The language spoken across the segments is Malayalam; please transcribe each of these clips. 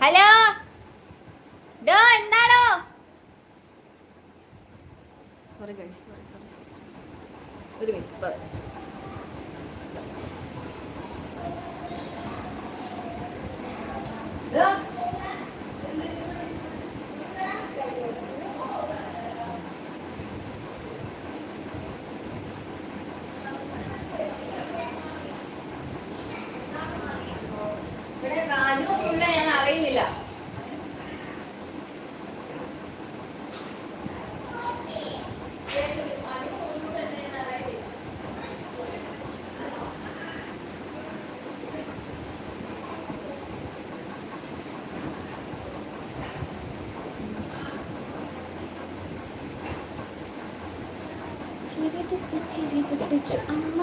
ഹലോ? ഡോ എന്താണോ സോറി ഗൈസ് സോറി സോറി ഒരു മിനിറ്റ് ഇവിടെ രാജു ഉള്ള ഞാൻ അറിയുന്നില്ല അമ്മ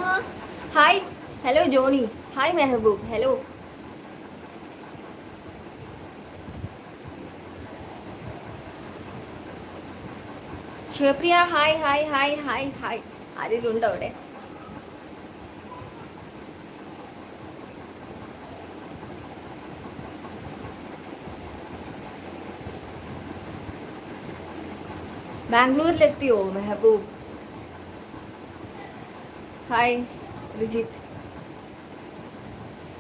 hi hello Johnny hi Mehboob hello Shivapriya hi hi hi hi hi ആരെങ്കിലും ഉണ്ടോ അവിടെ? ബാംഗ്ലൂരിലെത്തിയോ മെഹബൂബ്? हाय रिजित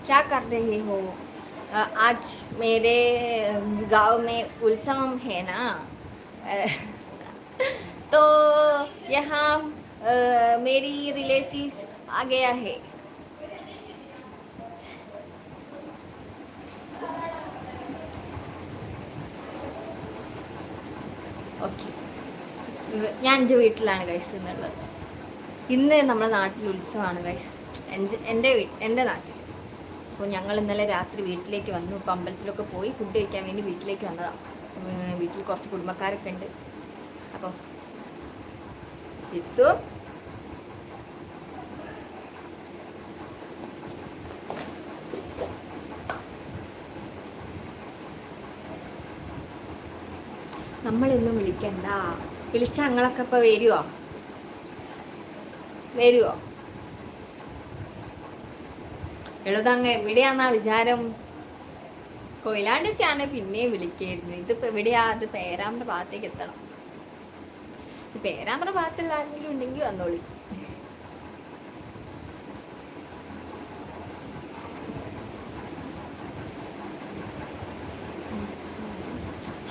क्या कर रहे हो अ, आज मेरे गांव में उत्सव है ना अ, तो यहाँ अ, मेरी रिलेटिव्स आ गया है ഓക്കെ ഞാൻ എൻ്റെ വീട്ടിലാണ് ഗൈസ് എന്നുള്ളത് ഇന്ന് നമ്മുടെ നാട്ടിൽ ഉത്സവമാണ് ഗൈസ് എന്റെ എന്റെ എന്റെ നാട്ടിൽ. അപ്പോൾ ഞങ്ങൾ ഇന്നലെ രാത്രി വീട്ടിലേക്ക് വന്നു. ഇപ്പോൾ അമ്പലത്തിലൊക്കെ പോയി ഫുഡ് കഴിക്കാൻ വേണ്ടി വീട്ടിലേക്ക് വന്നതാണ് വീട്ടിൽ കുറച്ച് കുടുംബക്കാരൊക്കെ ഉണ്ട്. അപ്പം ചിത്തു നമ്മളൊന്നും വിളിക്കണ്ട. വിളിച്ച ഞങ്ങളൊക്കെ ഇപ്പം വരുവോ? വരുവോ? എഴുതങ്ങ് എവിടെയാന്നാ വിചാരം? കൊയിലാണ്ടൊക്കെയാണ് പിന്നെയും വിളിക്കായിരുന്നു ഇതിപ്പോ എവിടെയാ? അത് പേരാമ്പ്ര ഭാഗത്തേക്ക് എത്തണം. പേരാമ്പ്ര ഭാഗത്തുള്ള ആരെങ്കിലും ഉണ്ടെങ്കിൽ വന്നോളി.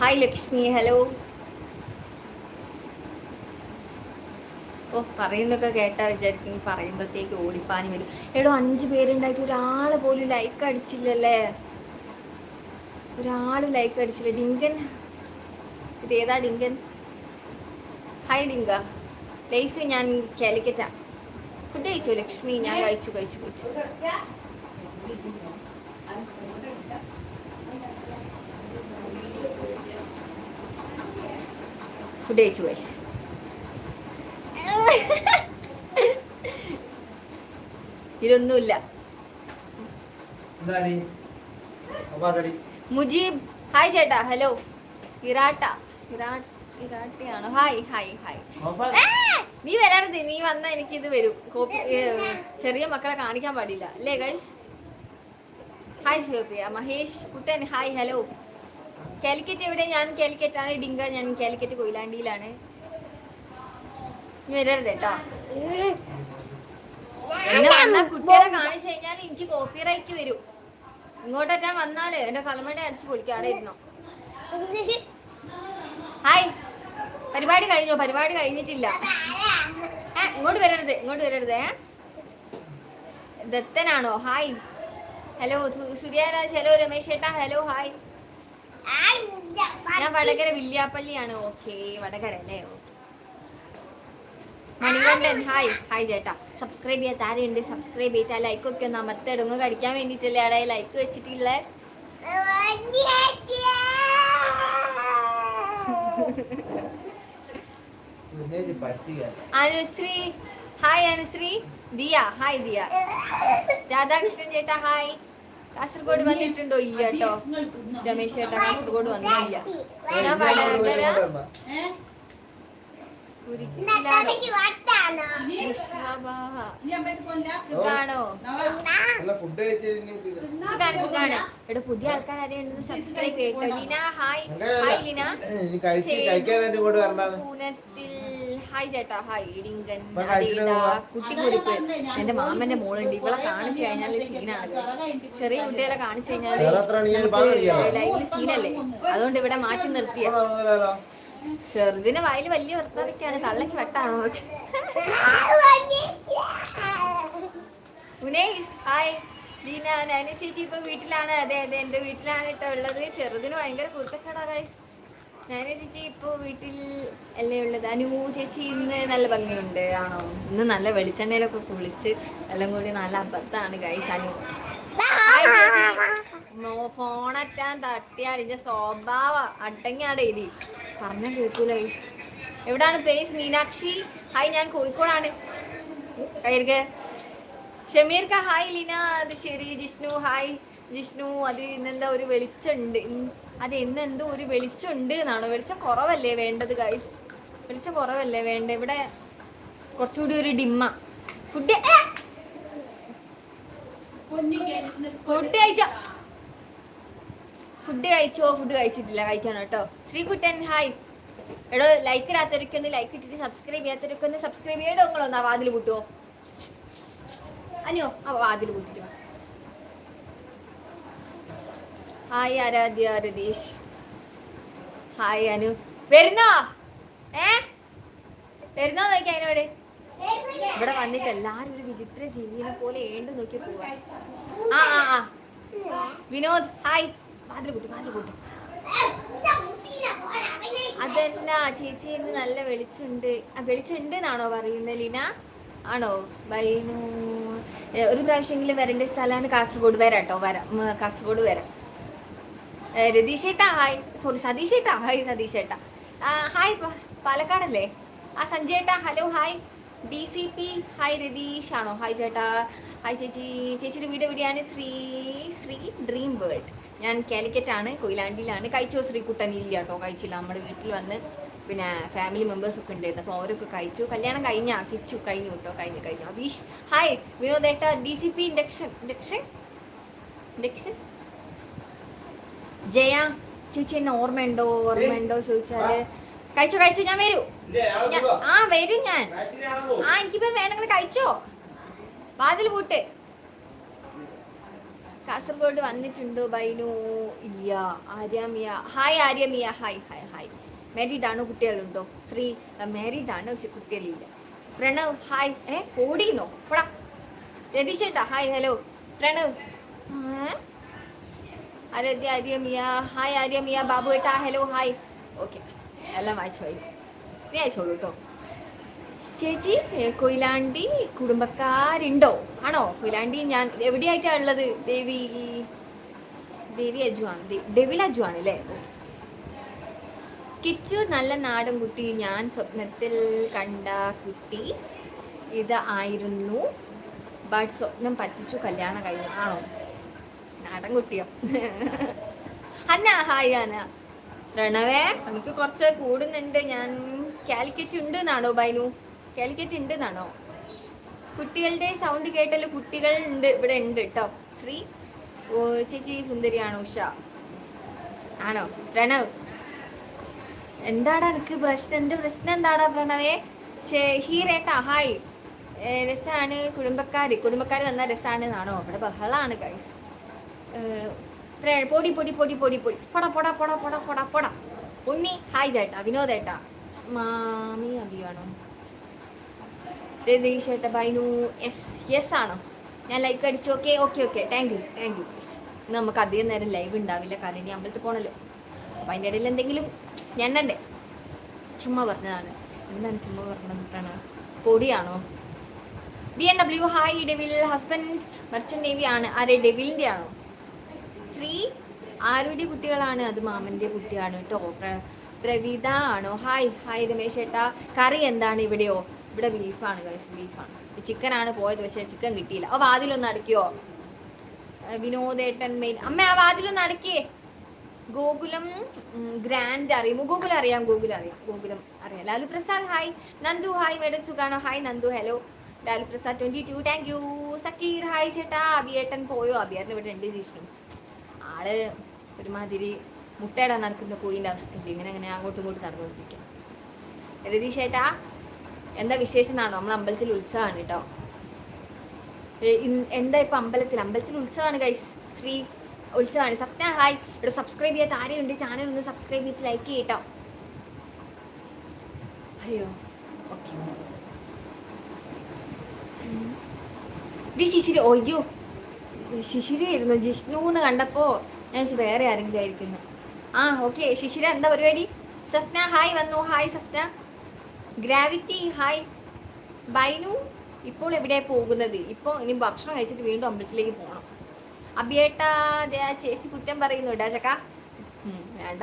ഹായ് ലക്ഷ്മി ഹലോ ഓ പറയുന്നൊക്കെ കേട്ടാൽ വിചാരിക്കും പറയുമ്പോഴത്തേക്ക് ഓടിപ്പാനി വരും. എടോ അഞ്ച് പേരുണ്ടായിട്ട് ഒരാൾ പോലും ലൈക്ക് അടിച്ചില്ലല്ലേ? ഒരാൾ ലൈക്ക് അടിച്ചില്ല. ഡിങ്കൻ. ഏതാ ഡിങ്കൻ? ഹായ് ഡിങ്ക. ലൈസ് ഞാൻ കാലിക്കറ്റാ. ഫുഡ് കഴിച്ചു ലക്ഷ്മി? ഞാൻ കഴിച്ചു കഴിച്ചു കഴിച്ചു. ഫുഡ് കഴിച്ചു കഴിച്ചു അപ്പാടി മുജീബ് ഹായ് ചേട്ടാ ഹലോ. ഇറാട്ട ഇറാട്ട് ഇറാട്ടയാണോ? Hi hi hi. നീ വരരുത് നീ വന്ന എനിക്ക് ഇത് വരും. കോപ്പി ചെറിയ മക്കളെ കാണിക്കാൻ പാടില്ല. അല്ലേ guys hi Shivapriya Mahesh Kuttan hi hello. Calicut എവിടെ? ഞാൻ കാലിക്കറ്റ് ആണ് ഡിങ്ക ഞാൻ കാലിക്കറ്റ് കൊയിലാണ്ടിയിലാണ്. വരരുത് കേട്ടോ. എന്നെ വന്ന കുട്ടികളെ കാണിച്ചു കഴിഞ്ഞാൽ എനിക്ക് കോപ്പിറൈറ്റ് വരും. ഇങ്ങോട്ടൊക്കെ വന്നാൽ എന്റെ ഫലമണ്ടി അടിച്ചു പൊളിക്കാടെ ഇരുന്നോ. ഹായ്. പരിപാടി കഴിഞ്ഞോ? പരിപാടി കഴിഞ്ഞിട്ടില്ല. ഇങ്ങോട്ട് വരരുത് ഇങ്ങോട്ട് വരരുത് ഏ. ദത്തനാണോ? Hi. Hello Suryaraj hello Ramesh ചേട്ടാ ഹലോ ഹായ്. ഞാൻ വടകര വില്യാപ്പള്ളിയാണ്. ഓക്കെ വടകര അല്ലേ? ഓക്കെ. മണികണ്ഠൻ ഹായ് ഹായ് ചേട്ടാ. സബ്സ്ക്രൈബ് ചെയ്യാത്ത ആരുണ്ട് സബ്സ്ക്രൈബ് ചെയ്തിട്ട് ലൈക്ക് ഒക്കെ ഒന്ന് അമർത്തടുങ്ങ് കടിക്കാൻ വേണ്ടിയിട്ടല്ലേ അവിടെ ലൈക്ക് വെച്ചിട്ടില്ല അനുശ്രീ. ഹായ് അനുശ്രീ. ദിയ. ഹായ് ദിയ. രാധാകൃഷ്ണൻ ചേട്ടാ ഹായ് കാസർഗോഡ് വന്നിട്ടുണ്ടോ? ഇല്ല കേട്ടോ. രമേശ് ചേട്ടാ കാസർഗോഡ് വന്നില്ല ഞാൻ വടകര കുരിക്കിലാണോ സുഖാണോ നല്ല ഫുഡ് കഴിച്ചിട്ട് സുഖാണ് സുഖാണ് ഇവിടെ പുതിയ ആൾക്കാർ ആരെയുണ്ടെന്ന് സബ്സ്ക്രൈബ് ലീന ഹായ്. ലീന. പൂനത്തിൽ. ചേട്ടാ ഹായ്. ഇടിങ്കൻ കുട്ടിക്കുരുപ്പ് എന്റെ മാമന്റെ മോളുണ്ട്. ഇവളെ കാണിച്ചു കഴിഞ്ഞാൽ സീനാണ് ചെറിയ കുട്ടികളെ കാണിച്ചു കഴിഞ്ഞാൽ? ലൈവിൽ സീനല്ലേ? അതുകൊണ്ട് ഇവിടെ മാറ്റി നിർത്തിയ. ചെറുതിന് വായിൽ വലിയ വർത്താനൊക്കെയാണ്. തള്ളക്ക് വെട്ടാണോ ഉനേഷ് ചേച്ചി ഇപ്പൊ വീട്ടിലാണ്. അതെ അതെ എന്റെ വീട്ടിലാണ് കേട്ടോ ഉള്ളത്. ചെറുതിന് ഭയങ്കര കുരുത്തക്കേടാ നാനി ചേച്ചി ഇപ്പൊ വീട്ടിൽ അല്ലേ ഉള്ളത്? അനു ചേച്ചി ഇന്ന് നല്ല ഭംഗിയുണ്ട് ആണോ? ഇന്ന് നല്ല വെളിച്ചെണ്ണയിലൊക്കെ കുളിച്ച് എല്ലാം കൂടി നല്ല അബദ്ധമാണ് ഗൈസ് അനു. ഫോണറ്റാൻ തട്ടിയാൽ ഇതിന്റെ സ്വഭാവ അടങ്ങിയാടെ ഇരി പറഞ്ഞ കേൾക്കൂല എവിടാണ് പ്ലേസ് മീനാക്ഷി? ഹായ് ഞാൻ കോഴിക്കോടാണ്. ഷമീർക്ക ഹായ് ലീന. അത് ശരി ജിഷ്ണു. ഹായ് ജിഷ്ണു. അത് ഇന്നെന്താ ഒരു വെളിച്ചമുണ്ട്. അത് ഇന്ന് എന്തോ ഒരു വെളിച്ചമുണ്ട് എന്നാണോ. വെളിച്ചം കുറവല്ലേ വേണ്ടത് ഗൈസ് വെളിച്ചം കുറവല്ലേ വേണ്ട? ഇവിടെ കുറച്ചുകൂടി ഒരു ഡിമ്മ. ഫുഡ് ഫുഡ് കഴിച്ചോ? ഫുഡ് കഴിച്ചോ? ഫുഡ് കഴിച്ചിട്ടില്ല. കഴിക്കണം കേട്ടോ. ശ്രീകുട്ടൻ ഹായ് എടോ ലൈക്ക് ഇടാത്തവരൊക്കെ ഒന്ന് ലൈക്ക് ഇട്ടിട്ട് സബ്സ്ക്രൈബ് ചെയ്യാത്തവരൊക്കെ ഒന്ന് സബ്സ്ക്രൈബ് ചെയ്യടോ? നിങ്ങളൊന്ന് ആ വാതിൽ കൂട്ടുവോ അനിയോ ആ വാതിൽ കൂട്ടിട്ട് ഹായ് ആരാധ്യ രതീഷ്. ഹായ് അനു. വരുന്നോ? ഏ? വരുന്നോ നോക്കി അതിനോട് ഇവിടെ വന്നിട്ട് എല്ലാരും ഒരു വിചിത്ര ജീവിനെ പോലെ ഏണ്ട് നോക്കി പോവാ. ആ ആ ആ. വിനോദ് ഹായ് വാതിൽ കൂട്ടി വാതിൽ ചേച്ചി നല്ല വെളിച്ചുണ്ട് വെളിച്ചുണ്ട് എന്നാണോ പറയുന്നത് ലീന? ആണോ? ബൈനു ഒരു പ്രാവശ്യമെങ്കിലും വരേണ്ട സ്ഥലമാണ് കാസർഗോഡ്. വരാം കേട്ടോ വരാം. കാസർഗോഡ് വരാം. രതീഷ് ഏട്ടാ ഹായ്. സോറി സതീഷ് ഏട്ടാ ഹായ് സതീഷ് ഏട്ടാ ഹായ് പാലക്കാടല്ലേ? ആ സഞ്ജയ് ഏട്ടാ hello hi. D C P hi Ratheesh. ആണോ? ഹായ് ചേട്ടാ. ഹായ് ചേച്ചി. ചേച്ചിയുടെ വീട് എവിടെയാണ്? Sree Sree dream world. ഞാൻ കാലിക്കറ്റാണ് കൊയിലാണ്ടിയിലാണ്. കഴിച്ചോ ശ്രീകുട്ടൻ ഇല്ല കേട്ടോ കഴിച്ചില്ല. നമ്മുടെ വീട്ടിൽ വന്ന് പിന്നെ ഫാമിലി മെമ്പേഴ്സ് ഒക്കെ ഉണ്ടായിരുന്നു. അപ്പോൾ അവരൊക്കെ കഴിച്ചു. കല്യാണം കഴിഞ്ഞ കിച്ചു കഴിഞ്ഞു കേട്ടോ കഴിഞ്ഞു കഴിഞ്ഞു. Abeesh hi വിനോദേട്ട D C P induction induction induction Jaya ചേച്ചി എന്നെ ഓർമ്മയുണ്ടോ ഓർമ്മയുണ്ടോ ചോദിച്ചാൽ? കഴിച്ചോ കഴിച്ചോ ഞാൻ വരൂ. ആ വരും ഞാൻ. ആ എനിക്കിപ്പോ വേണമെങ്കിൽ കഴിച്ചോ? വാതിൽ പൂട്ട്. കാസർഗോഡ് വന്നിട്ടുണ്ടോ ബൈനു? ഇല്ല. Aryamiya. Hi Aryamiya. Hi hi hi married ആണോ കുട്ടികളുണ്ടോ? ശ്രീ മാരീഡ് ആണ്? പക്ഷെ കുട്ടികളില്ല. പ്രണവ് ഹായ് ഏ ഓടിയെന്നോ പോടാ. രതീശേട്ടാ hi hello Pranav? Aaradhya Aryamiya. Hi Aryamiya. Babu ഏട്ടാ ഹലോ ഹായ് ഓക്കെ എല്ലാം വായിച്ചു വായി നീ അയച്ചോളൂ കേട്ടോ ചേച്ചി കൊയിലാണ്ടി കുടുംബക്കാരുണ്ടോ? ആണോ? കൊയിലാണ്ടി ഞാൻ എവിടെയായിട്ടാണ് ഉള്ളത് ദേവി ദേവി അജു ആണ്. ഡെവിൽ അജു ആണ് അല്ലേ? കിച്ചു നല്ല നാടൻ കുട്ടി. ഞാൻ സ്വപ്നത്തിൽ കണ്ട കുട്ടി ഇത് ആയിരുന്നു. ബട്ട് സ്വപ്നം പറ്റിച്ചു. കല്യാണം കഴിഞ്ഞു. ആണോ? നാടൻ കുട്ടിയോ? അന്ന ഹായ് അന പ്രണവേ എനിക്ക് കുറച്ച് കൂടുന്നുണ്ട്. ഞാൻ കാലിക്കറ്റ് ഉണ്ട് എന്നാണോ ബൈനു? കാലിക്കറ്റ് ഉണ്ട് എന്നാണോ കുട്ടികളുടെ സൗണ്ട് കേട്ടല്ലോ കുട്ടികൾ ഉണ്ട് ഇവിടെ ഉണ്ട് കേട്ടോ ശ്രീ ഓ ചേച്ചി സുന്ദരിയാണോ ഉഷ? ആണോ? പ്രണവ്? എന്താടാ എനിക്ക് പ്രശ്നം? എന്റെ പ്രശ്നം എന്താടാ പ്രണവേ? ഷഹീറേട്ടാ ഹായ്. രസാണ് കുടുംബക്കാര്. കുടുംബക്കാർ വന്ന രസാണ് എന്നാണോ അവിടെ ബഹളാണ് ഗൈസ് പൊടി പൊടി പൊടി പൊടി പൊടി. പൊട പൊട പൊട പൊട പൊട പൊട. ഉണ്ണി ഹായ് ചേട്ടാ. വിനോദേട്ടാ മാമി അബിയാണോ രതീഷ് ചേട്ടാ ബൈനു. എസ് യെസ് ആണോ? ഞാൻ ലൈക്ക് അടിച്ചു. Okay okay okay thank you thank you yes ഇന്ന് നമുക്ക് അധികം നേരം ലൈവ് ഉണ്ടാവില്ല. കാരണം ഇനി അമ്പലത്തിൽ പോകണല്ലോ അപ്പം അതിന്റെ ഇടയിൽ എന്തെങ്കിലും ഞണ്ടണ്ടേ ചുമ്മാ പറഞ്ഞതാണ്. എന്താണ് ചുമ്മാ പറഞ്ഞതാണ് പൊടിയാണോ? B N W hi devil husband merchant navy ആണ്. ആരെ? ഡെവിലിന്റെ ആണോ? ശ്രീ ആരുടെ കുട്ടികളാണ്? അത് മാമന്റെ കുട്ടിയാണ് കേട്ടോ. പ്രവീത ആണോ? ഹായ് ഹായ് രമേശ് ഏട്ടാ. കറി എന്താണ് ഇവിടെയോ? ഇവിടെ ബീഫാണ് ഗൈസ് ബീഫാണ്. ചിക്കനാണ് പോയത് പക്ഷേ ചിക്കൻ കിട്ടിയില്ല. ഓ വാതിലൊന്ന് അടക്കിയോ വിനോദേട്ടൻ മെയിൻ അമ്മ ആ വാതിലൊന്ന് അടക്കിയേ ഗോകുലം ഗ്രാൻഡ് അറിയാം ഗോകുലം അറിയാം ഗോകുലം അറിയാം ഗോകുലം അറിയാം. Lalu Prasad hi Nandu hi madam സുഖാണോ? Hi Nandu hello Lalu Prasad twenty two thank you Zakir hi ചേട്ടാ. അബിയേട്ടൻ പോയോ? അബിയേട്ടൻ ഇവിടെ ഉണ്ട് ജിഷ്ണു ആൾ ഒരുമാതിരി മുട്ടയിടാൻ നടക്കുന്ന കോയിന്റെ അവസ്ഥയിൽ ഇങ്ങനെ അങ്ങനെ അങ്ങോട്ടും ഇങ്ങോട്ടും നടന്നുകൊണ്ടിരിക്കാം രതീഷ് ചേട്ടാ എന്താ വിശേഷം എന്നാണോ? നമ്മൾ അമ്പലത്തിൽ ഉത്സവമാണ് കേട്ടോ. എന്താ ഇപ്പൊ അമ്പലത്തിൽ? അമ്പലത്തിൽ ഉത്സവമാണ് ഗൈസ് ശ്രീ ഉത്സവമാണ്. സപ്ന ഹായ് ഇവിടെ സബ്സ്ക്രൈബ് ചെയ്യാത്ത ആരെയുണ്ട് ചാനൽ ഒന്ന് സബ്സ്ക്രൈബ് ചെയ്ത് ലൈക്ക് ചെയ്യട്ടോ അയ്യോ ഓക്കെ ഡി ശിശിരി ഒയ്യോ ശിശിരി ആയിരുന്നു ജിഷ്ണു എന്ന് കണ്ടപ്പോൾ ഞാൻ വേറെ ആരെങ്കിലും ആയിരിക്കുന്നു ആ ഓക്കെ ശിശിര എന്താ പരിപാടി? സപ്ന ഹായ് വന്നു. Hi Sapna. Gravity hi Bainu ഇപ്പോൾ എവിടെ പോകുന്നത്? ഇപ്പോൾ ഇനി ഭക്ഷണം കഴിച്ചിട്ട് വീണ്ടും അമ്പലത്തിലേക്ക് പോകണം അബിയേട്ടാ ദേ ആ ചേച്ചി കുറ്റം പറയുന്നു ഇടാ ചക്ക. വേണ്ട.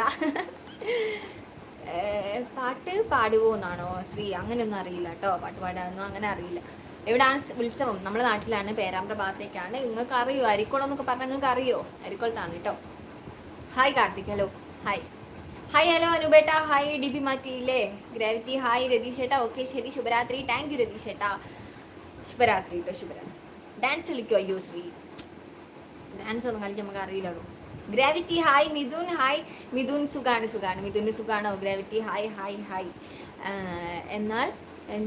പാട്ട് പാടുവോ എന്നാണോ ശ്രീ? അങ്ങനെയൊന്നും അറിയില്ല കേട്ടോ പാട്ട് പാടാനൊന്നും അങ്ങനെ അറിയില്ല. എവിടാണ് ഉത്സവം? നമ്മുടെ നാട്ടിലാണ് പേരാമ്പ്ര ഭാഗത്തേക്കാണ് നിങ്ങൾക്ക് അറിയോ അരിക്കോളം എന്നൊക്കെ പറഞ്ഞാൽ നിങ്ങൾക്ക് അറിയോ അരിക്കോളത്താണ് കേട്ടോ hi Karthik. Hello hi hi hello അനുബേട്ട hi D P മാറ്റിയില്ലേ ഗ്രാവിറ്റി ഹായ് രതീഷ് ഏട്ടാ ഓക്കെ ശരി ശുഭരാത്രി താങ്ക് യു രതീഷ് ഏട്ടാ ശുഭരാത്രി കേട്ടോ ശുഭരാത്രി ഡാൻസ് കളിക്കോ? അയ്യോ ശ്രീ. ഡാൻസ് ഒന്നും കളിക്കാൻ നമുക്ക് അറിയില്ലല്ലോ gravity hi Mithun hi Mithun സുഖാണ് സുഖാണ്. മിഥുന് സുഖാണോ? ഗ്രാവിറ്റി ഹായ് ഹായ് ഹായ് എന്നാൽ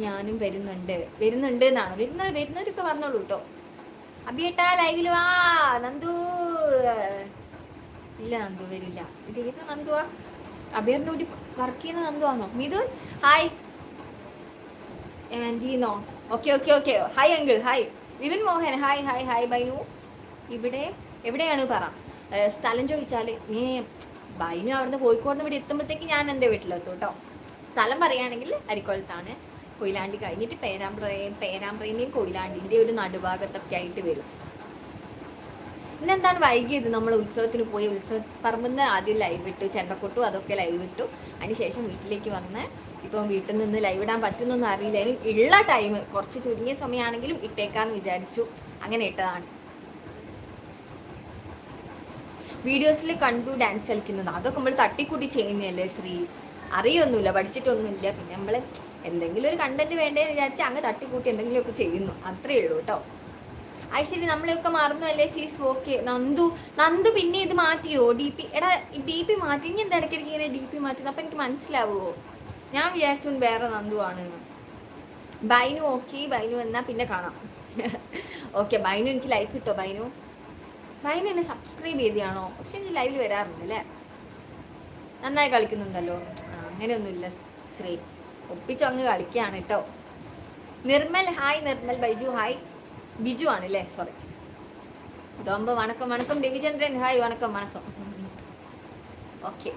ഞാനും വരുന്നുണ്ട്. വരുന്നുണ്ട് എന്നാണ്? വരുന്ന വരുന്നവരൊക്കെ വന്നോളൂ കേട്ടോ അബിയേട്ടാ ലൈവിൽ വാ. നന്ദു. ഇല്ല നന്ദു വരില്ല. ഇത് ഏത് നന്ദുവാ? അബിയേട്ടന്റെ കൂടി വർക്ക് ചെയ്യുന്നത് എന്തുവാണോ Mithun hi ആന്റീന്നോ okay okay okay hi uncle. Hi Vipin Mohan hi hi hi Bainu. ഇവിടെ എവിടെയാണ് പറ? സ്ഥലം ചോദിച്ചാൽ നീ ബൈനു അവിടുന്ന് കോഴിക്കോട് നിന്ന് ഇവിടെ എത്തുമ്പോഴത്തേക്ക് ഞാൻ എന്റെ വീട്ടിലെത്തും കേട്ടോ. സ്ഥലം പറയുകയാണെങ്കിൽ അരിക്കോളത്താണ്. കൊയിലാണ്ടി കഴിഞ്ഞിട്ട് പേരാമ്പ്രയും പേരാമ്പ്രേന്റെയും കൊയിലാണ്ടിന്റെ ഒരു നടുഭാഗത്തൊക്കെ ആയിട്ട് വരും. ഇന്നെന്താണ് വൈകിയത്? നമ്മൾ ഉത്സവത്തിന് പോയി ഉത്സവ പറമ്പെന്ന് ആദ്യം ലൈവ് ഇട്ടു ചെണ്ടക്കൊട്ടു അതൊക്കെ ലൈവ് ഇട്ടു. അതിനുശേഷം വീട്ടിലേക്ക് വന്ന് ഇപ്പം വീട്ടിൽ നിന്ന് ലൈവ് ഇടാൻ പറ്റുന്നൊന്നും അറിയില്ല. ഉള്ള ടൈം കുറച്ച് ചുരുങ്ങിയ സമയമാണെങ്കിലും ഇട്ടേക്കാന്ന് വിചാരിച്ചു. അങ്ങനെ ഇട്ടതാണ്. വീഡിയോസിൽ കണ്ടു ഡാൻസ് കളിക്കുന്നത്. അതൊക്കെ നമ്മൾ തട്ടിക്കൂട്ടി ചെയ്യുന്നതല്ലേ ശ്രീ? അറിയൊന്നുമില്ല പഠിച്ചിട്ടൊന്നുമില്ല. പിന്നെ നമ്മൾ എന്തെങ്കിലും ഒരു കണ്ടന്റ് വേണ്ടേന്ന് വിചാരിച്ച് അങ്ങ് തട്ടിക്കൂട്ടി എന്തെങ്കിലുമൊക്കെ ചെയ്യുന്നു. അത്രയേ ഉള്ളൂ കേട്ടോ. ശരി നമ്മളെയൊക്കെ മറന്നു അല്ലേ സീസ് ഓക്കെ നന്ദു നന്ദു പിന്നെ ഇത് മാറ്റിയോ? ഡി പി എടാ ഡി പി മാറ്റി. ഇനി എന്താ ഇടയ്ക്കിടയ്ക്ക് ഇങ്ങനെ ഡി പി മാറ്റുന്നത്? അപ്പം എനിക്ക് മനസ്സിലാവുമോ ഞാൻ വിചാരിച്ചു വേറെ നന്ദു ആണ് ബൈനു ഓക്കെ ബൈനു എന്നാൽ പിന്നെ കാണാം. ഓക്കെ ബൈനു എനിക്ക് ലൈക്ക് കിട്ടോ ബൈനു? ബൈനു എന്നെ സബ്സ്ക്രൈബ് ചെയ്തിയാണോ? പക്ഷെ എനിക്ക് ലൈവിൽ വരാറുണ്ട് അല്ലേ? നന്നായി കളിക്കുന്നുണ്ടല്ലോ. അങ്ങനെയൊന്നുമില്ല ശ്രീ ഒപ്പിച്ചു അങ്ങ് കളിക്കുകയാണ് കേട്ടോ. നിർമ്മൽ ഹായ് നിർമ്മൽ ബൈജു ഹായ് ബിജു ആണ് അല്ലേ സോറി ഇതാകുമ്പോൾ വണക്കം വണക്കം. രവിചന്ദ്രൻ. ഹായ് വണക്കം വണക്കം. ഓക്കെ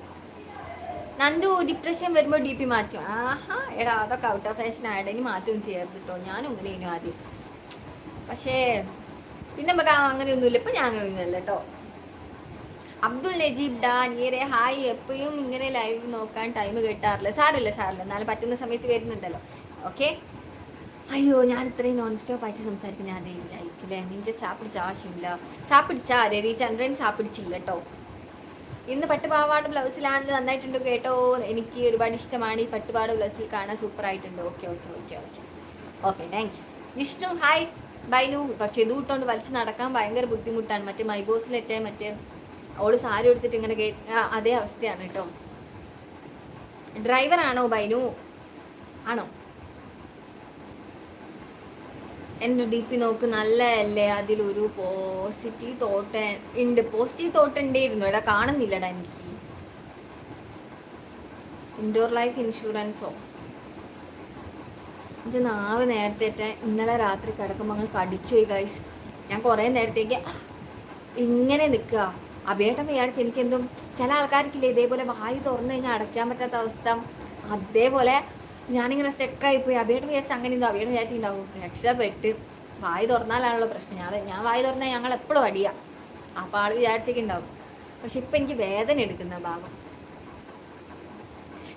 നന്ദു ഡിപ്രഷൻ വരുമ്പോൾ ഡി പി മാറ്റും. ആഹാ എടാ അതൊക്കെ ഔട്ട് ഓഫ് ഫാഷൻ ആയിട്ട് ഇനി മാറ്റവും ചെയ്യരുത് കേട്ടോ ഞാനും ഇങ്ങനെ ഇനി ആദ്യം. പക്ഷേ പിന്നെ നമുക്ക് അങ്ങനെയൊന്നുമില്ല. ഇപ്പം ഞാൻ അങ്ങനെയൊന്നുമില്ല കേട്ടോ അബ്ദുൾ നജീബ് ഡാ നീരെ ഹായ്. എപ്പോഴും ഇങ്ങനെ ലൈവ് നോക്കാൻ ടൈം കിട്ടാറില്ല. സാറില്ല സാറില്ല എന്നാലും പറ്റുന്ന സമയത്ത് വരുന്നുണ്ടല്ലോ. ഓക്കെ അയ്യോ ഞാൻ ഇത്രയും നോൺ സ്റ്റോപ്പ് ആയിട്ട് സംസാരിക്കുന്ന അതേ ഇല്ലായിരിക്കില്ലേ നിന്റെ സാപ്പിടിച്ച ആവശ്യമില്ല. സാപ്പിടിച്ചാ രവിചന്ദ്രൻ സാപ്പിടിച്ചില്ല കേട്ടോ. ഇന്ന് പട്ടുപാവാട് ബ്ലൗസിലാണ് നന്നായിട്ടുണ്ട് കേട്ടോ. എനിക്ക് ഒരുപാട് ഇഷ്ടമാണ് ഈ പട്ടുപാട് ബ്ലൗസിൽ കാണാൻ സൂപ്പർ ആയിട്ടുണ്ട് okay okay okay okay. Okay thank you Vishnu hi Bainu പക്ഷെ ഇത് വിട്ടോണ്ട് വലിച്ച് നടക്കാൻ ഭയങ്കര ബുദ്ധിമുട്ടാണ്. മറ്റേ മൈബോസിലെറ്റേ മറ്റേ ഓൾ സാരി എടുത്തിട്ട് ഇങ്ങനെ അതേ അവസ്ഥയാണ് കേട്ടോ. ഡ്രൈവറാണോ ബൈനു? ആണോ? എന്റെ ഡി പി നോക്ക് നല്ലതല്ലേ? അതിലൊരു പോസിറ്റീവ് തോട്ട് ഉണ്ട്. പോസിറ്റീവ് തോട്ട് ഉണ്ടായിരുന്നു. എടാ കാണുന്നില്ലടാ എനിക്ക്. ഇൻഡോർ ലൈഫ് ഇൻഷുറൻസോ എന്റെ നാവ് നേരത്തെ ഇന്നലെ രാത്രി കിടക്കുമ്പോൾ അങ്ങ് കടിച്ചു പോയി ഗൈസ് ഞാൻ കുറേ നേരത്തേക്ക് ഇങ്ങനെ നിൽക്കുക അഭേട്ടം വിചാരിച്ച് എനിക്കെന്തും ചില ആൾക്കാർക്കില്ലേ ഇതേപോലെ വായി തുറന്നു കഴിഞ്ഞാൽ അടയ്ക്കാൻ പറ്റാത്ത അവസ്ഥ. അതേപോലെ ഞാനിങ്ങനെ സ്റ്റെക്കായി പോയി അഭേട്ടം വിചാരിച്ച് അങ്ങനെ എന്തോ അബിയുടെ വിചാരിച്ചിട്ടുണ്ടാവും രക്ഷപ്പെട്ട് വായി തുറന്നാലാണല്ലോ പ്രശ്നം. ഞാൻ ഞാൻ വായി തുറന്നാൽ ഞങ്ങൾ എപ്പോഴും അടിയാ. അപ്പോൾ ആൾ വിചാരിച്ചിട്ടുണ്ടാവും പക്ഷെ ഇപ്പം എനിക്ക് വേദന എടുക്കുന്ന ഭാഗം.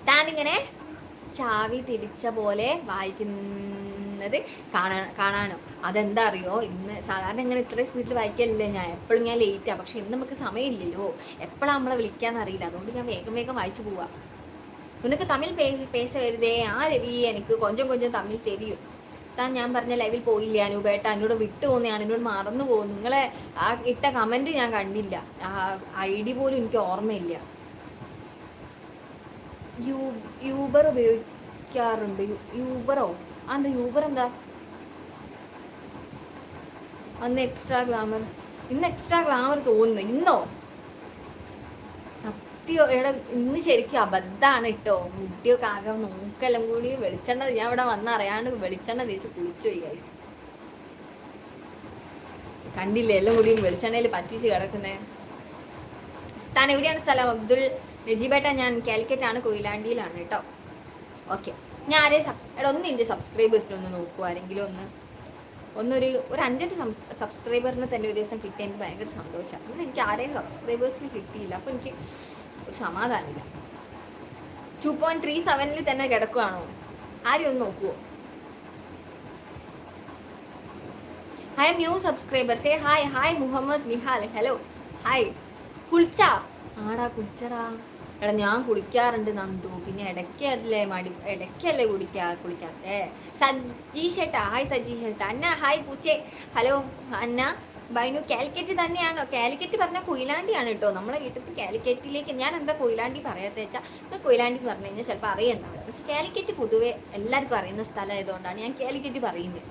താനിങ്ങനെ ചാവി തിരിച്ച പോലെ വായിക്കുന്ന വായിക്കുന്നത് കാണാ കാണാനോ? അതെന്താ അറിയോ? ഇന്ന് സാധാരണ ഇങ്ങനെ ഇത്രയും സ്പീഡിൽ വായിക്കലില്ല ഞാൻ? എപ്പോഴും ഞാൻ ലേറ്റാണ് പക്ഷെ ഇന്ന് നമുക്ക് സമയമില്ലല്ലോ. എപ്പോഴാണ് നമ്മളെ വിളിക്കാന്ന് അറിയില്ല. അതുകൊണ്ട് ഞാൻ വേഗം വേഗം വായിച്ചു പോവാ. ഉനക്ക് തമിഴ് പേ പേസ വരുതേ? ആ രവി എനിക്ക് കൊഞ്ചം കൊഞ്ചം തമിഴ് തെരിയും. താൻ ഞാൻ പറഞ്ഞ ലൈവിൽ പോയില്ല. അനൂപേട്ട എന്നോട് വിട്ടു പോകുന്നതാണ് എന്നോട് മറന്നു പോകും നിങ്ങളെ ആ ഇട്ട കമന്റ് ഞാൻ കണ്ടില്ല. ആ ഐ ഡി പോലും എനിക്ക് ഓർമ്മയില്ല. യൂ യൂബർ ഉപയോഗിക്കാറുണ്ട്. യൂബറോ? അന്ന് യൂബർ എന്താ? അന്ന് എക്സ്ട്രാ ഗ്ലാമർ ഇന്ന് എക്സ്ട്രാ ഗ്ലാമർ തോന്നുന്നു. ഇന്നോ? സത്യം ഇവിടെ ഇന്ന് ശരിക്കും അബദ്ധമാണ് കേട്ടോ മുടിയൊക്കെ ആകെ നോക്കെല്ലാം കൂടി വെളിച്ചെണ്ണ ഞാൻ ഇവിടെ വന്ന് അറിയാണ്ട് വെളിച്ചെണ്ണ തേച്ച് കുളിച്ചു പോയി ഗൈസ് കണ്ടില്ലേ? എല്ലാം കൂടിയും വെളിച്ചെണ്ണയിൽ പറ്റിച്ച് കിടക്കുന്നേ. താൻ എവിടെയാണ് സ്ഥലം? അബ്ദുൾ നജീബേട്ട ഞാൻ കാലിക്കറ്റ് ആണ് കൊയിലാണ്ടിയിലാണ് കേട്ടോ ഓക്കെ. ഞാൻ ആരെ സബ് ഒന്ന് എന്റെ സബ്സ്ക്രൈബേഴ്സിനൊന്ന് നോക്കൂ. ആരെങ്കിലും ഒന്ന് ഒന്നൊരു ഒരു അഞ്ചെട്ട് സബ്സ്ക്രൈബറിന് തന്നെ ഒരു ദിവസം കിട്ടിയ എനിക്ക് ഭയങ്കര സന്തോഷമാണ് എനിക്ക് ആരെയും സബ്സ്ക്രൈബേഴ്സിന് കിട്ടിയില്ല. അപ്പോൾ എനിക്ക് സമാധാനമില്ല. ടു പോയിന്റ് ത്രീ സെവനിൽ തന്നെ കിടക്കുകയാണോ ആരും ഒന്ന് നോക്കുവോ? Hi new subscriber say hi hi Muhammad Nihal hello hi കുളിച്ച? ആടാ കുളിച്ചടാ. എടാ ഞാൻ കുളിക്കാറുണ്ട് നന്ദു. പിന്നെ ഇടയ്ക്കല്ലേ മടി ഇടയ്ക്കല്ലേ കുടിക്കാ കുളിക്കാത്തേ. സജീഷ് ഏട്ടാ. ഹായ് സജീഷ് ഏട്ടാ. അന്ന ഹായ് പൂച്ചേ. ഹലോ അന്ന. ബൈനു കാലിക്കറ്റ് തന്നെയാണോ? കാലിക്കറ്റ് പറഞ്ഞാൽ കൊയിലാണ്ടിയാണ് കേട്ടോ. നമ്മളെ വീട്ടിൽ കാലിക്കറ്റിലേക്ക് ഞാൻ എന്താ കൊയിലാണ്ടി പറയാത്ത വെച്ചാൽ കൊയിലാണ്ടി എന്ന് പറഞ്ഞു കഴിഞ്ഞാൽ ചിലപ്പോൾ അറിയണ്ടാവില്ല. പക്ഷെ കാലിക്കറ്റ് പൊതുവെ എല്ലാവർക്കും അറിയുന്ന സ്ഥലമായതുകൊണ്ടാണ് ഞാൻ കാലിക്കറ്റ് പറയുന്നത്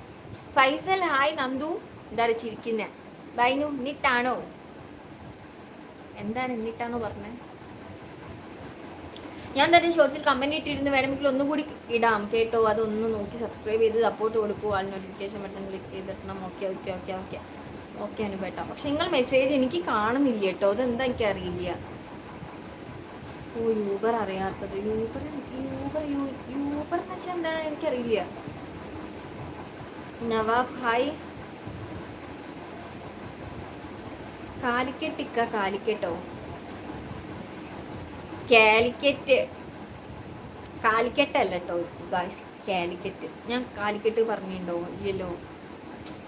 ഫൈസൽ ഹായ് നന്ദു. എന്താണ് ചിരിക്കുന്നത് ബൈനു നിട്ടാണോ? എന്താണ് എന്നിട്ടാണോ പറഞ്ഞത് ഞാൻ തന്നെ ഷോർട്സിൽ കമന്റ് ഇട്ടിരുന്നു. വേണമെങ്കിൽ ഒന്നും കൂടി ഇടാം കേട്ടോ. അതൊന്ന് നോക്കി സബ്സ്ക്രൈബ് ചെയ്ത് സപ്പോർട്ട് കൊടുക്കുക ആൾ notification button click ചെയ്തിടണം. Okay okay okay okay okay അനുഭവട്ടോ പക്ഷെ നിങ്ങൾ മെസ്സേജ് എനിക്ക് കാണുന്നില്ല കേട്ടോ. അതെന്താ എനിക്ക് അറിയില്ല. ഓ യൂബർ അറിയാത്തത്. യൂബർ യൂബർ യൂബർ എന്ന് വെച്ചാൽ എന്താണ്? എനിക്കറിയില്ല. നവാഫ് ഹായ് കാലിക്കറ്റ്? ഇക്ക കാലിക്കട്ടോ കാലിക്കറ്റ്. കാലിക്കറ്റ് അല്ല ഗായ്സ് കാലിക്കറ്റ്. ഞാൻ കാലിക്കറ്റ് പറഞ്ഞിട്ടുണ്ടോ? ഇല്ലല്ലോ.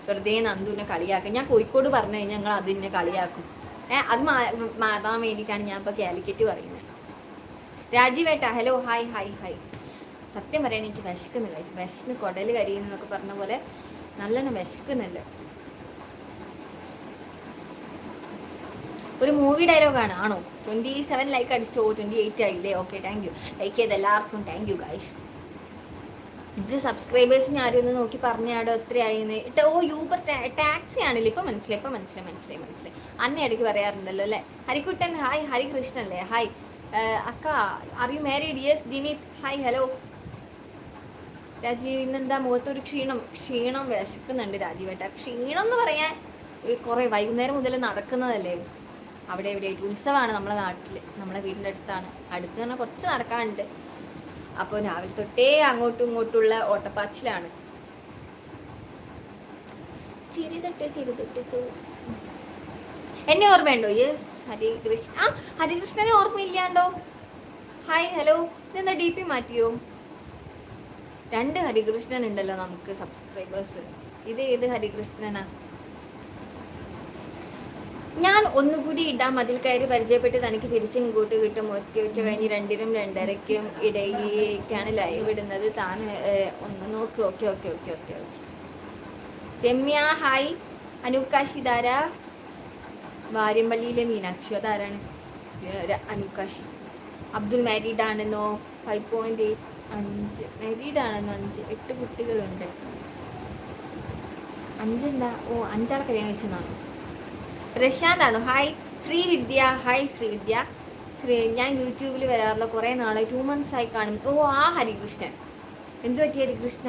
വെറുതെ നന്ദുവിനെ കളിയാക്കും ഞാൻ കോഴിക്കോട് പറഞ്ഞു കഴിഞ്ഞാൽ ഞങ്ങൾ അതിനെ കളിയാക്കും. ഏഹ് അത് മാറാൻ വേണ്ടിയിട്ടാണ് ഞാൻ ഇപ്പോൾ കാലിക്കറ്റ് പറയുന്നത് രാജീവേട്ട ഹലോ ഹായ് ഹായ് ഹായ് സത്യം പറയണ എനിക്ക് വിശക്കുന്നു കഴിച്ച് വിശന്ന് കുടൽ കരിയുന്നൊക്കെ പറഞ്ഞ പോലെ നല്ലോണം വിശക്കുന്നുണ്ട്. ഒരു മൂവി ഡയലോഗാണ് ആണോ. ട്വന്റി സെവൻ ലൈക്ക് അടിച്ചോ? ട്വന്റി എയ്റ്റ് ആയില്ലേ? ഓക്കെ താങ്ക് യു ലൈക്ക് ചെയ്ത് എല്ലാവർക്കും താങ്ക് യു ഗൈസ് ഇത് സബ്സ്ക്രൈബേഴ്സിന് ആരും ഒന്ന് നോക്കി പറഞ്ഞാടോ എത്രയായിന്ന്. ഇട്ടോ ഓ യൂബർ ടാക്സി ആണല്ലേ? ഇപ്പം മനസ്സിലായി ഇപ്പം മനസ്സിലായി മനസ്സിലായി മനസ്സിലായി. അന്ന ഇടയ്ക്ക് പറയാറുണ്ടല്ലോ അല്ലേ? ഹരികുട്ടൻ ഹായ് ഹരികൃഷ്ണൻ അല്ലേ? ഹായ് അക്ക are you married yes Dineeth hi hello Rajeev ഇന്നെന്താ മുഖത്തൊരു ക്ഷീണം? ക്ഷീണം വിശക്കുന്നുണ്ട് രാജീവേട്ട. ക്ഷീണം എന്ന് പറയാൻ കുറേ വൈകുന്നേരം മുതൽ നടക്കുന്നതല്ലേ? അവിടെ എവിടെയായിട്ട്? ഉത്സവമാണ് നമ്മളെ നാട്ടിൽ നമ്മളെ വീടിന്റെ അടുത്താണ്. അടുത്ത് തന്നെ കുറച്ച് നടക്കാനുണ്ട്. അപ്പോൾ രാവിലെ തൊട്ടേ അങ്ങോട്ടും ഇങ്ങോട്ടുള്ള ഓട്ടപ്പാച്ചിലാണ്. ചിരി തൊട്ട് ചിരി തൊട്ട് എന്നെ ഓർമ്മയുണ്ടോ? യെസ് ഹരികൃഷ്ണ ആ ഹരികൃഷ്ണനെ ഓർമ്മയില്ലാണ്ടോ? ഹായ് ഹലോ ഇതെന്താ ഡി പി മാറ്റിയോ? രണ്ട് ഹരികൃഷ്ണൻ ഉണ്ടല്ലോ നമുക്ക് സബ്സ്ക്രൈബേഴ്സ് ഇത് ഏത് ഹരികൃഷ്ണനാ ഞാൻ ഒന്നുകൂടി ഇടാം മതിൽ കയറി പരിചയപ്പെട്ട് തനിക്ക് തിരിച്ചിങ്ങോട്ട് കിട്ടും. ഒറ്റ ഉച്ച കഴിഞ്ഞ് രണ്ടിനും രണ്ടരയ്ക്കും ഇടയിലേക്കാണ് ലൈവ് ഇടുന്നത്. താൻ ഒന്ന് നോക്ക്. Okay okay okay okay okay. Ramya hi Anoop Kashi ധാര വാര്യമ്പള്ളിയിലെ മീനാക്ഷി അതാരാണ്? അനൂപ് കാശി അബ്ദുൾ മാരീഡ് ആണെന്നോ? ഫൈവ് പോയിന്റ് അഞ്ച്. മാരീഡ് ആണെന്നോ? അഞ്ച്. എട്ട് കുട്ടികളുണ്ട്. അഞ്ചെന്താ? ഓ അഞ്ചാളെ കല്യാണം കഴിച്ചെന്നാണ്? പ്രശാന്താണോ ഹായ് ശ്രീവിദ്യ. ഹായ് ശ്രീവിദ്യ. ശ്രീ ഞാൻ യൂട്യൂബിൽ വരാറുള്ള കുറേ നാളെ ടു മന്ത്സ് ആയി കാണും. ഓ ആ ഹരികൃഷ്ണൻ. എന്തു പറ്റി ഹരികൃഷ്ണ?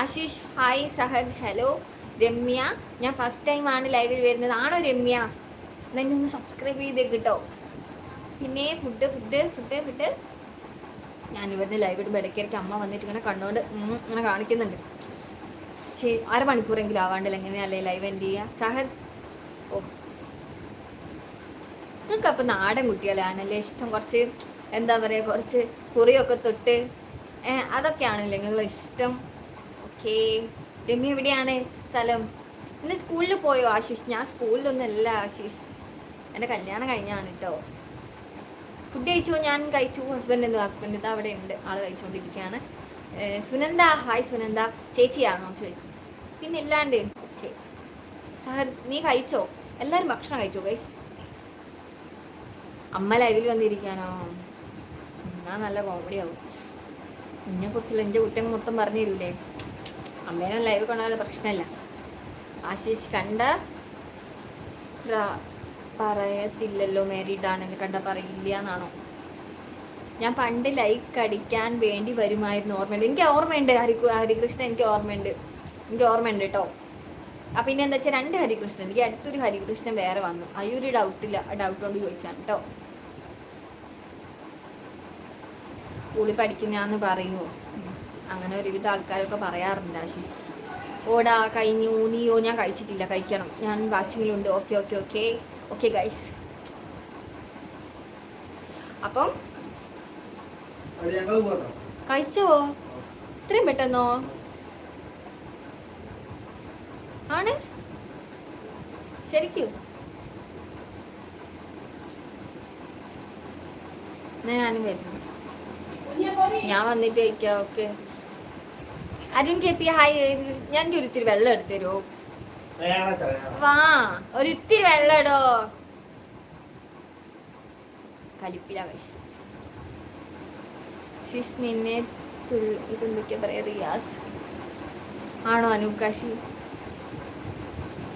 ആശിഷ് ഹായ് സഹദ് ഹലോ രമ്യ ഞാൻ ഫസ്റ്റ് ടൈം ആണ് ലൈവിൽ വരുന്നത്. ആണോ രമ്യ? എന്നാ ഒന്ന് സബ്സ്ക്രൈബ് ചെയ്ത് കേട്ടോ പിന്നെ ഫുഡ് ഫുഡ് ഫുഡ് ഫുഡ് ഞാൻ ഇവിടുന്ന് ലൈവ് ഇടുമ്പോൾ ഇടയ്ക്കിടയ്ക്ക് അമ്മ വന്നിട്ട് ഇങ്ങനെ കണ്ടുകൊണ്ട് ഇങ്ങനെ കാണിക്കുന്നുണ്ട്. ശരി അരമണിക്കൂറെങ്കിലും ആവാണ്ടല്ലോ എങ്ങനെയല്ലേ ലൈവ് എൻഡ് ചെയ്യുക? സഹദ് ഓ നിങ്ങൾക്ക് അപ്പം നാടൻ കുട്ടികളാണല്ലേ ഇഷ്ടം? കുറച്ച് എന്താ പറയുക കുറച്ച് കുറിയൊക്കെ തൊട്ട് അതൊക്കെയാണല്ലേ നിങ്ങൾ ഇഷ്ടം? ഓക്കെ. രമ്യ എവിടെയാണ് സ്ഥലം? ഇന്ന് സ്കൂളിൽ പോയോ ആശിഷ്? ഞാൻ സ്കൂളിലൊന്നല്ല ആശിഷ്. എന്റെ കല്യാണം കഴിഞ്ഞാണ് കേട്ടോ ഫുഡ് കഴിച്ചോ? ഞാൻ കഴിച്ചു. ഹസ്ബൻഡ് എന്തോ ഹസ്ബൻഡ് ഇതാ അവിടെ ഉണ്ട്. ആൾ കഴിച്ചുകൊണ്ടിരിക്കുകയാണ് സുനന്ദ. ഹായ് സുനന്ദ. ചേച്ചിയാണോ ചോദിച്ചു പിന്നെ ഇല്ലാണ്ട്. ഓക്കെ. സഹ നീ കഴിച്ചോ? എല്ലാവരും ഭക്ഷണം കഴിച്ചോ ഗൈസ് അമ്മ ലൈവിൽ വന്നിരിക്കാനോ? എന്നാ നല്ല കോമഡി ആവും. എന്നെ കുറിച്ചുള്ള എന്റെ കുറ്റങ്ങൾ മൊത്തം പറഞ്ഞു തരൂലേ? അമ്മേനെ ലൈവ് കൊണ്ടാകാതെ പ്രശ്നമില്ല. ആശീഷ് കണ്ട പറയത്തില്ലല്ലോ മാരീഡ് ആണെന്ന് കണ്ട പറയില്ല എന്നാണോ ഞാൻ പണ്ട് ലൈക്ക് അടിക്കാൻ വേണ്ടി വരുമായിരുന്നു ഓർമ്മയുണ്ട്. എനിക്ക് ഓർമ്മയുണ്ട് ഹരി ഹരികൃഷ്ണൻ എനിക്ക് ഓർമ്മയുണ്ട്. എനിക്ക് ഓർമ്മയുണ്ട് കേട്ടോ അപ്പം പിന്നെ എന്താ വെച്ചാൽ രണ്ട് ഹരികൃഷ്ണൻ എനിക്ക് അടുത്തൊരു ഹരികൃഷ്ണൻ വേറെ വന്നു. അയ്യൊരു ഡൗട്ടില്ല ഡൗട്ട് കൊണ്ട് ചോദിച്ചാണ് കേട്ടോ സ്കൂളിൽ പഠിക്കുന്നതാന്ന് പറയുമോ അങ്ങനെ ഒരുവിധ ആൾക്കാരൊക്കെ പറയാറുണ്ട് ആശിഷ്. ഓടാ കഴിഞ്ഞു നീയോ ഞാൻ കഴിച്ചിട്ടില്ല കഴിക്കണം. ഞാൻ വാച്ചിങ്ങിലുണ്ട്. Okay okay okay. Okay guys അപ്പം കഴിച്ചോ? ഇത്രയും പെട്ടെന്നോ? ആണ്? ശരിക്കും. ഞാനും വരുന്നു ഞാൻ വന്നിട്ട് കഴിക്കാം okay. Arun K P hi ഞാൻ ഒരിത്തിരി വെള്ളം എടുത്തരുമോ വാ ഒരിത്തിരി വെള്ളം ഇടോ. കലിപ്പില വയസ്സ് ഷിസ് നിന്നെ ഇതെന്തൊക്കെയാ പറയാ റിയാസ്? ആണോ അനൂപ് കാശി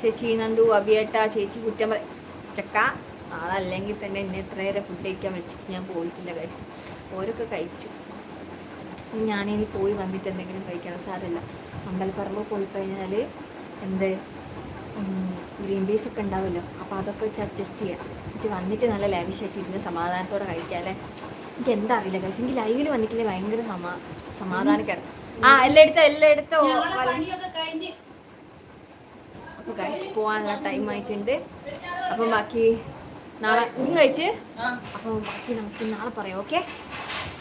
ചേച്ചി നന്ദു അബിയേട്ട ചേച്ചി കുറ്റം പറ ചക്ക? ആളല്ലെങ്കിൽ തന്നെ എന്നെ ഇത്ര നേരം ഫുഡ് കഴിക്കാൻ വിളിച്ചിട്ട് ഞാൻ പോയിട്ടില്ല കഴിച്ചു ഓരൊക്കെ കഴിച്ചു. ഞാനിനി പോയി വന്നിട്ട് എന്തെങ്കിലും കഴിക്കണം. സാരമില്ല. അമ്പലപ്പറമ്പ് പോയി കഴിഞ്ഞാൽ എന്ത്? ഗ്രീൻ പീസ് ഒക്കെ ഉണ്ടാവുമല്ലോ. അപ്പോൾ അതൊക്കെ വെച്ച് അഡ്ജസ്റ്റ് ചെയ്യാം. വെച്ച് വന്നിട്ട് നല്ല ലാവിഷായിട്ട് ഇരുന്ന് സമാധാനത്തോടെ കഴിക്കാം അല്ലേ? എനിക്ക് എന്താ അറിയില്ല കഴിച്ചു എനിക്ക് ലൈവിൽ വന്നിട്ടില്ലേ ഭയങ്കര സമാ സമാധാനക്കാണ് ആ എല്ലാം എടുത്തോ എല്ലാം എടുത്തോ അപ്പോൾ കഴിച്ച് പോകാനുള്ള ടൈം ആയിട്ടുണ്ട്. അപ്പം ബാക്കി നാളെ ഇതും കഴിച്ച്? അപ്പോൾ ബാക്കി നമുക്ക് നാളെ പറയാം ഓക്കെ?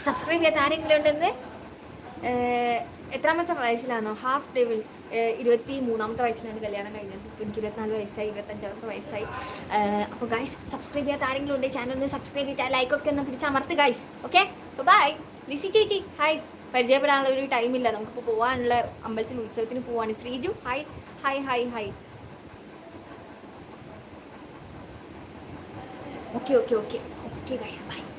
സബ്സ്ക്രൈബ് ചെയ്യാത്ത ആരെങ്കിലും ഉണ്ടെന്ന് എത്രാമത്തെ വയസ്സിലാണോ? ഹാഫ് ഡേവിൾ ഇരുപത്തി മൂന്നാമത്തെ വയസ്സിലാണ് കല്യാണം കഴിഞ്ഞത്. ഇപ്പം എനിക്ക് ഇരുപത്തിനാല് വയസ്സായി ഇരുപത്തഞ്ചാമത്തെ വയസ്സായി. അപ്പോൾ ഗൈസ് സബ്സ്ക്രൈബ് ചെയ്യാത്ത ആരെങ്കിലും ഉണ്ടെങ്കിൽ ചാനൽ ഒന്ന് സബ്സ്ക്രൈബ് ചെയ്താൽ ലൈക്കൊക്കെ ഒന്ന് പിടിച്ചമർത്ത് ഗൈസ് ഓക്കെ? ബൈ ലിസി ചേച്ചി ഹായ് പരിചയപ്പെടാനുള്ള ഒരു ടൈമില്ല നമുക്കിപ്പോൾ പോകാനുള്ള അമ്പലത്തിൽ ഉത്സവത്തിന് പോവാണ്. Sreeju hi hi hi hi オッケーオッケーオッケーオッケーガイスバイ